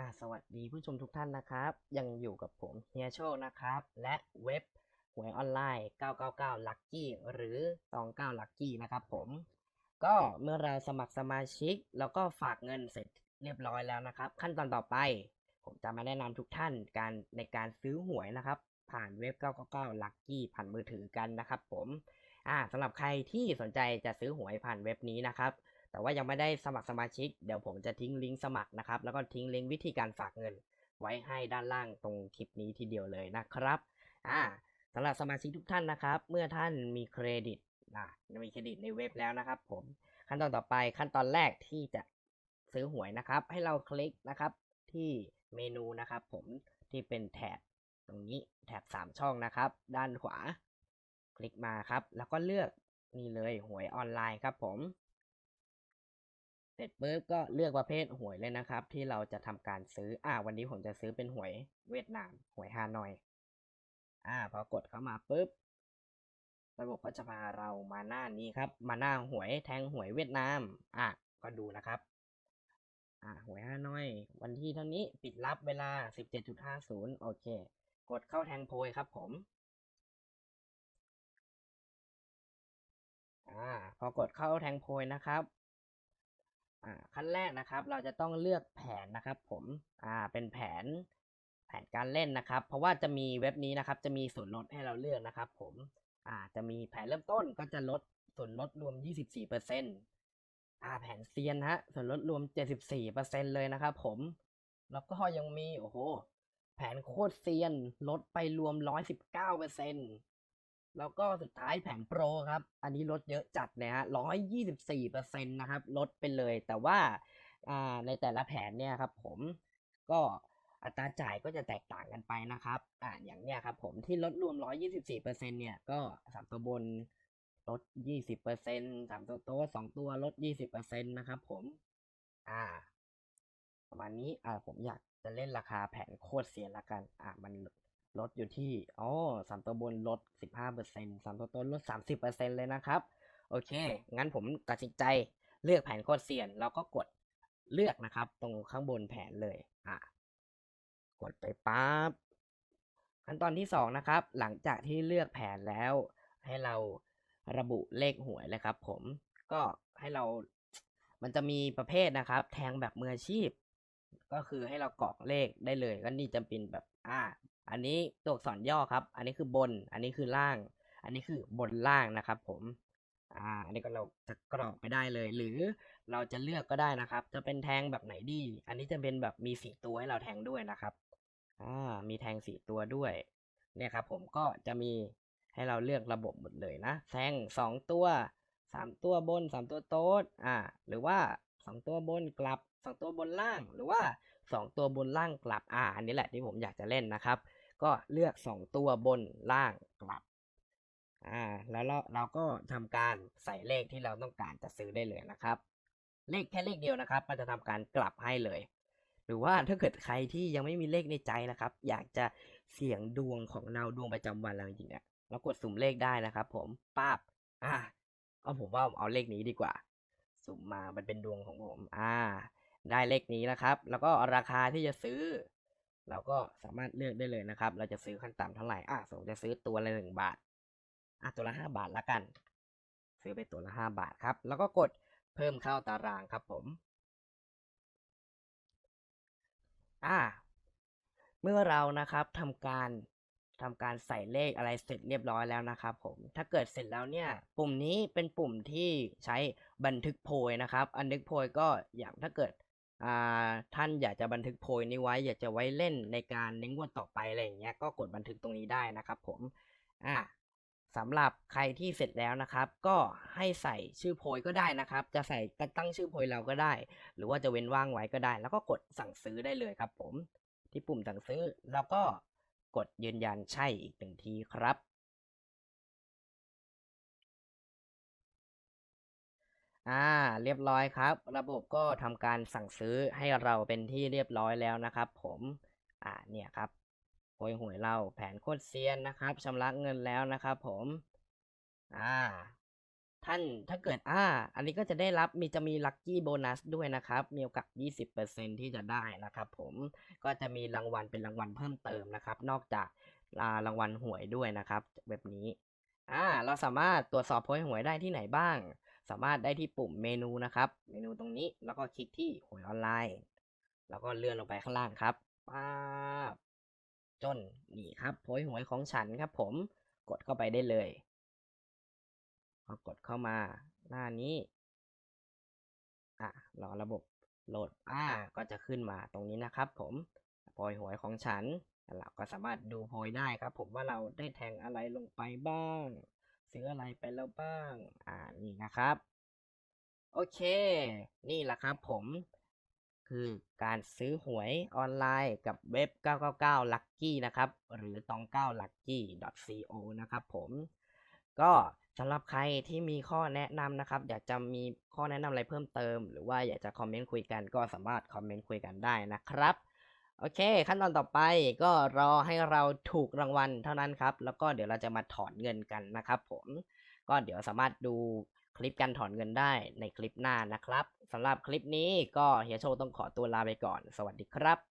อ่าสวัสดีผู้ชมทุกท่านนะครับ ยังอยู่กับผมเฮียโชคนะครับ และเว็บหวยออนไลน์ 999 Lucky หรือ 29 Lucky นะครับผม ก็เมื่อเราสมัครสมาชิก แล้วก็ฝากเงินเสร็จเรียบร้อยแล้วนะครับ ขั้นตอนต่อไป ผมจะมาแนะนำทุกท่านการในการซื้อหวยนะครับ ผ่านเว็บ 999 Lucky ผ่านมือถือกันนะครับผมอ่าสำหรับใครที่สนใจจะซื้อหวยผ่านเว็บนี้นะครับ แต่ว่ายังไม่ได้สมัครสมาชิก เดี๋ยวผมจะทิ้งลิงก์สมัครนะครับ แล้วก็ทิ้งลิงก์วิธีการฝากเงิน ไว้ให้ด้านล่างตรงคลิปนี้ทีเดียวเลยนะครับอ่าสำหรับสมาชิกทุกท่านนะครับ เมื่อท่านมีเครดิตนะมีเครดิตในเว็บแล้วนะครับ ผมขั้นตอนต่อไปขั้นตอนแรกที่จะซื้อหวยนะครับ ให้เราคลิกนะครับที่เมนูนะครับ ผมที่เป็นแถบตรงนี้แถบสามช่องนะครับ ด้านขวา คลิกมาครับ แล้วก็เลือกนี่เลยหวยออนไลน์ครับผม สร็จปุ๊บก็เลือกประเภทหวยเลยนะครับ ที่เราจะทำการซื้อ อ่า วันนี้ผมจะซื้อเป็นหวยเวียดนาม หวยฮานอย อ่า พอกดเข้ามาปุ๊บ ระบบก็จะพาเรามาหน้านี้ครับ มาหน้าหวยแทงหวยเวียดนาม อะ ก็ดูนะครับ อ่า หวยฮานอย วันที่เท่านี้ปิดรับเวลา 17.50 โอเค กดเข้าแทงโพยครับผม อ่า พอกดเข้าแทงโพยนะครับ อ่าขั้นแรกนะครับ เราจะต้องเลือกแผนนะครับ ผมอ่าเป็นแผนแผนการเล่นนะครับ เพราะว่าจะมีเว็บนี้นะครับ จะมีส่วนลดให้เราเลือกนะครับ ผมอ่าจะมีแผนเริ่มต้นก็จะลดส่วนลดรวม 24%อ่าแผนเซียนฮะส่วนลดรวม 74%เลยนะครับ ผม แล้วก็ยังมีโอ้โหแผนโคตรเซียนลดไปรวม 119% แล้วก็สุดท้ายแผนโปรครับ อันนี้ลดเยอะจัดเลยฮะ124%นต์นะครับ ลดไปเลย แต่ว่าอ่าในแต่ละแผนเนี่ยครับผมก็อัตราจ่ายก็จะแตกต่างกันไปนะครับอ่าอย่างเนี้ยครับผมที่ลดรวม 124%เนี่ย ก็สามตัวบนลด 20%สามตัวโต๊ะสองตัวลด 20%นะครับผม อ่า ประมาณนี้ อ่า ผมอยากจะเล่นราคาแผนโคตรเสียละกัน อ่ามัน ลดอยู่ที่อ๋อสามตัวบนลด15%สามตัวต้นลด30%เลยนะครับ โอเค งั้นผมตัดสินใจเลือกแผนโคตรเซียนแล้วก็กดเลือกนะครับ ตรงข้างบนแผนเลย อะ กดไปปั๊บขั้นตอนที่สองนะครับ หลังจากที่เลือกแผนแล้ว ให้เราระบุเลขหวยเลยครับ ผมก็ให้เรามันจะมีประเภทนะครับ แทงแบบมืออาชีพ ก็คือให้เรากรอกเลขได้เลย ก็นี่จะเป็นแบบอ่า อันนี้ตัวอักษรย่อครับ อันนี้คือบน อันนี้คือล่าง อันนี้คือบนล่างนะครับ ผมอ่าอันนี้ก็เราจะกรอกไปได้เลย หรือเราจะเลือกก็ได้นะครับ จะเป็นแทงแบบไหนดี อันนี้จะเป็นแบบมีสี่ตัวให้เราแทงด้วยนะครับอ่ามีแทงสี่ตัวด้วย เนี่ยครับ ผมก็จะมีให้เราเลือกระบบหมดเลยนะแทงสองตัวสามตัวบนสามตัวโต๊ดอ่า หรือว่าสองตัวบนกลับสองตัวบนล่าง หรือว่า สองตัวบนล่างกลับอ่าอันนี้แหละที่ผมอยากจะเล่นนะครับ ก็เลือกสองตัวบนล่างกลับอ่าแล้วเราเราก็ทำการใส่เลขที่เราต้องการจะซื้อได้เลยนะครับ เลขแค่เลขเดียวนะครับ มันจะทำการกลับให้เลย หรือว่าถ้าเกิดใครที่ยังไม่มีเลขในใจนะครับ อยากจะเสี่ยงดวงของเราดวงประจำวันเราจริงๆเนี่ยเรากดสุ่มเลขได้นะครับ ผมปั๊บอ่าเอาผมว่าเอาเลขนี้ดีกว่า สุ่มมามันเป็นดวงของผม อ่า ได้เลขนี้นะครับ แล้วก็ราคาที่จะซื้อ เราก็สามารถเลือกได้เลยนะครับ เราจะซื้อขั้นต่ำเท่าไหร่อะผมจะซื้อตัวละหนึ่งบาทอะตัวละห้าบาทละกัน ซื้อไปตัวละห้าบาทครับ แล้วก็กดเพิ่มเข้าตารางครับผมอ่าเมื่อเรานะครับทำการทำการใส่เลขอะไรเสร็จเรียบร้อยแล้วนะครับผม ถ้าเกิดเสร็จแล้วเนี่ย ปุ่มนี้เป็นปุ่มที่ใช้บันทึกโพยนะครับบันทึกโพยก็อย่างถ้าเกิด อ่าท่านอยากจะบันทึกโพยนี้ไว้ อยากจะไว้เล่นในการในงวดต่อไปอะไรอย่างเงี้ยก็กดบันทึกตรงนี้ได้นะครับ ผมอ่าสำหรับใครที่เสร็จแล้วนะครับ ก็ให้ใส่ชื่อโพยก็ได้นะครับ จะใส่ตั้งชื่อโพยเราก็ได้ หรือว่าจะเว้นว่างไว้ก็ได้ แล้วก็กดสั่งซื้อได้เลยครับ ผมที่ปุ่มสั่งซื้อแล้วก็กดยืนยันใช่อีกหนึ่งทีครับ อ่า เรียบร้อยครับ ระบบก็ทำการสั่งซื้อให้เราเป็นที่เรียบร้อยแล้วนะครับ ผม อ่า เนี่ยครับโพยหวยเราแผนโคตรเซียนนะครับชำระเงินแล้วนะครับ ผม อ่า ท่านถ้าเกิดอ่า อันนี้ก็จะได้รับมีจะมีลัคกี้โบนัสด้วยนะครับ มีโอกาส 20%ที่จะได้นะครับ ผม ก็จะมีรางวัลเป็นรางวัลเพิ่มเติมนะครับ นอกจากรางวัลหวยด้วยนะครับ แบบนี้ อ่า เราสามารถตรวจสอบโพยหวยได้ที่ไหนบ้าง สามารถได้ที่ปุ่มเมนูนะครับ เมนูตรงนี้แล้วก็คลิกที่หวยออนไลน์ แล้วก็เลื่อนลงไปข้างล่างครับป๊าบจนนี่ครับโพยหวยของฉันครับ ผมกดเข้าไปได้เลยพอกดเข้ามาหน้านี้อะรอระบบโหลดอ่าก็จะขึ้นมาตรงนี้นะครับ ผมโพยหวยของฉันเราก็สามารถดูโพยได้ครับ ผมว่าเราได้แทงอะไรลงไปบ้าง ซื้ออะไรไปแล้วบ้าง อ่านี่นะครับ โอเค นี่แหละครับผม คือการซื้อหวยออนไลน์กับเว็บ 999 Lucky นะครับ หรือตอง9 lucky co นะครับผมก็สำหรับใครที่มีข้อแนะนำนะครับ อยากจะมีข้อแนะนำอะไรเพิ่มเติม หรือว่าอยากจะคอมเมนต์คุยกันก็สามารถคอมเมนต์คุยกันได้นะครับ โอเค ขั้นตอนต่อไปก็รอให้เราถูกรางวัลเท่านั้นครับ แล้วก็เดี๋ยวเราจะมาถอนเงินกันนะครับผม ก็เดี๋ยวสามารถดูคลิปการถอนเงินได้ในคลิปหน้านะครับสำหรับคลิปนี้ก็เฮียโชต้องขอตัวลาไปก่อน สวัสดีครับ